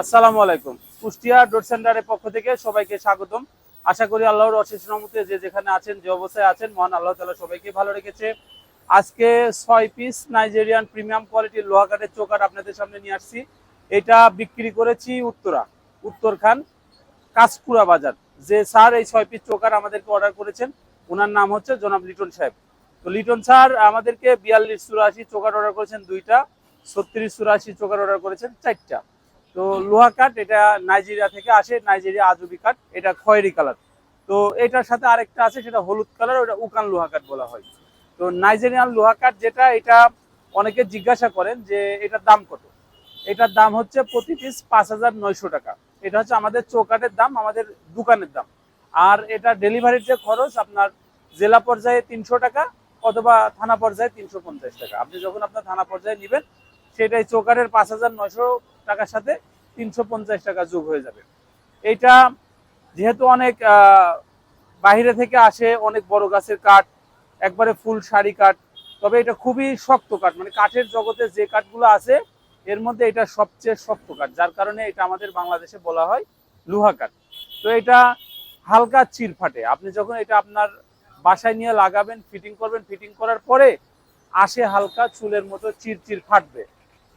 আসসালামু আলাইকুম। কুষ্টিয়া ডোর সেন্টারের পক্ষ থেকে সবাইকে স্বাগতম। আশা করি আল্লাহর অশেষ রহমতে যে যেখানে আছেন, যে অবস্থায় আছেন, মহান আল্লাহ তালা সবাইকে ভালো রেখেছে। আজকে ছয় পিস নাইজেরিয়ান প্রিমিয়াম কোয়ালিটির লোহা কাঠের চৌকাট আপনাদের সামনে নিয়ে আসছি। এটা বিক্রি করেছি উত্তরা, উত্তরখান, কাঁচকুড়া বাজার। যে স্যার এই ছয় পিস চৌকাট আমাদেরকে অর্ডার করেছেন, ওনার নাম হচ্ছে জনাব লিটন সাহেব। তো লিটন স্যার, আমাদেরকে বিয়াল্লিশ চুরাশি চৌকাট অর্ডার করেছেন দুইটা, ছত্রিশ চুরাশি চৌকাট অর্ডার করেছেন চারটা। তো লোহা কাঠ এটা নাইজেরিয়া থেকে আসে, নাইজেরিয়া আজুবি কাঠ, এটা খয়েরি কালার। তো এটার সাথে আরেকটা আছে, সেটা হলুদ কালার, ওটা উকান লোহা কাঠ বলা হয়। তো নাইজেরিয়ান লোহা কাঠ যেটা, এটা অনেকে জিজ্ঞাসা করেন যে এটার দাম কত? এটার দাম হচ্ছে প্রতি পিস পাঁচ হাজার নয়শো টাকা। এটা হচ্ছে আমাদের চৌকাটের দাম, আমাদের দোকানের দাম। আর এটা ডেলিভারির যে খরচ, আপনার জেলা পর্যায়ে তিনশো টাকা অথবা থানা পর্যায়ে তিনশো পঞ্চাশ টাকা। আপনি যখন আপনার থানা পর্যায়ে নেবেন সেটাই চোকারের পাঁচ হাজার নয়শো টাকার সাথে তিনশো পঞ্চাশ টাকা যোগ হয়ে যাবে। এইটা যেহেতু অনেক বাইরে থেকে আসে অনেক বড় গাছের কাঠ, একবারে ফুল শাড়ি কাঠ, তবে এটা খুবই শক্ত কাঠ মানে কাঠের জগতে যে কাঠগুলো আছে, এর মধ্যে এটা সবচেয়ে শক্ত কাঠ, যার কারণে এটা আমাদের বাংলাদেশে বলা হয় লোহা কাঠ। তো এটা হালকা চির ফাটে আপনি যখন এটা আপনার বাসায় নিয়ে লাগাবেন ফিটিং করবেন ফিটিং করার পরে আসে হালকা চুলের মতো চির চির ফাটবে।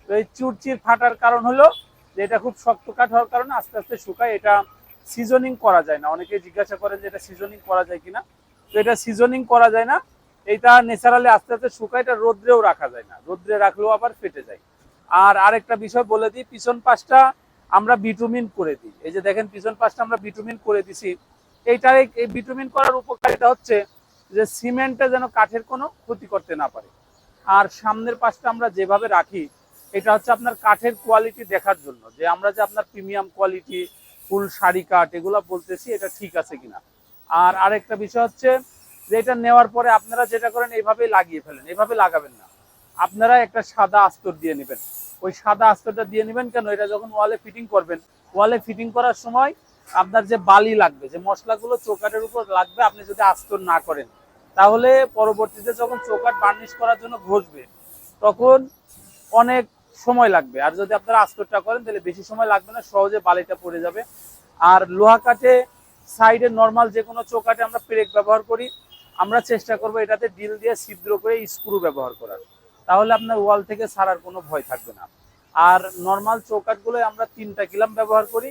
তো এই চুরচির ফাটার কারণ হলো যে এটা খুব শক্ত কাঠ হওয়ার কারণে আস্তে আস্তে শুকায়, এটা সিজনিং করা যায় না। অনেকে জিজ্ঞাসা করেন যে এটা সিজনিং করা যায় কিনা। তো এটা সিজনিং করা যায় না, এটা ন্যাচারালি আস্তে আস্তে শুকায়, এটা রোদ্রেও রাখা যায় না। রোদ্রে রাখলেও আবার ফেটে যায়। আর আরেকটা বিষয় বলে দিই, পিছন পাশটা আমরা বিটুমিন করে দিই। এই যে দেখেন, পিছন পাশটা আমরা বিটুমিন করে দিছি। এইটার এই- বিটুমিন করার উপকারিতা হচ্ছে যে সিমেন্টটা যেন কাঠের কোনো ক্ষতি করতে না পারে। আর সামনের পাশটা আমরা যেভাবে রাখি এটা হচ্ছে আপনার কাঠের কোয়ালিটি দেখার জন্য। যে আমরা যে আপনার প্রিমিয়াম কোয়ালিটি ফুল শাড়ি কাঠ, এগুলো বলতেছি, এটা ঠিক আছে কিনা? আর আরেকটা বিষয় হচ্ছে যে এটা নেওয়ার পরে আপনারা যেটা করেন, এইভাবেই লাগিয়ে ফেলেন। এভাবে লাগাবেন না। আপনারা একটা সাদা আস্তর দিয়ে নেবেন। ওই সাদা আস্তরটা দিয়ে নেবেন কেন? এটা যখন ওয়ালে ফিটিং করবেন ওয়ালে ফিটিং করার সময় আপনার যে বালি লাগবে, যে মশলাগুলো চৌকাটের উপর লাগবে, আপনি যদি আস্তর না করেন, তাহলে পরবর্তীতে যখন চৌকাট বার্নিশ করার জন্য ঘষবে, তখন অনেক সময় লাগবে। আর যদি আপনারা আস্তরটা করেন, তাহলে বেশি সময় লাগবে না, সহজে বালিটা পড়ে যাবে। আর লোহা কাঠে সাইডে নর্মাল যে কোনো চৌকাটে আমরা পেরেক ব্যবহার করি। আমরা চেষ্টা করব এটাতে ডিল দিয়ে ছিদ্র করে স্ক্রু ব্যবহার করার। তাহলে আপনার ওয়াল থেকে সারার কোনো ভয় থাকবে না। আর নর্মাল চৌকাটগুলোয় আমরা তিনটা কিলাম ব্যবহার করি।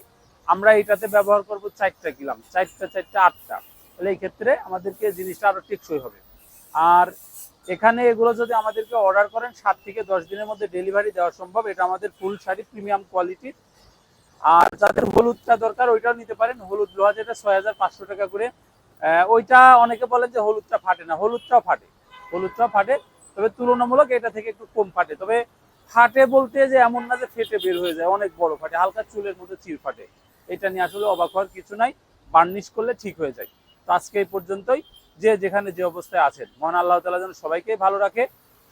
আমরা এটাতে ব্যবহার করব চারটা কিলাম, চারটা চারটা, আটটা। তাহলে এই ক্ষেত্রে আমাদেরকে জিনিসটা আরও টেকসই হবে। আর এখানে এগুলো যদি আমাদেরকে অর্ডার করেন, সাত থেকে দশ দিনের মধ্যে ডেলিভারি দেওয়া সম্ভব। এটা আমাদের ফুল শাড়ি প্রিমিয়াম কোয়ালিটির আর যাদের হলুদটা দরকার, ওইটাও নিতে পারেন। হলুদ লোহা যেটা, ছয় হাজার পাঁচশো টাকা করে। ওইটা অনেকে বলেন যে হলুদটা ফাটে না। হলুদটাও ফাটে। হলুদটাও ফাটে। তবে তুলনামূলক এটা থেকে একটু কম ফাটে। তবে ফাটে বলতে যে এমন না যে ফেটে বের হয়ে যায়, অনেক বড় ফাটে। হালকা চুলের মধ্যে চির ফাটে। এটা নিয়ে আসলে অবাক হওয়ার কিছু নাই। বার্নিশ করলে ঠিক হয়ে যায়। তো আজকে এই পর্যন্তই। যে যেখানে যে অবস্থায় আছেন। মহান আল্লাহ তালা যেন সবাইকে ভালো রাখে।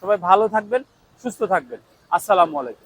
সবাই ভালো থাকবেন, সুস্থ থাকবেন। আসসালামু আলাইকুম।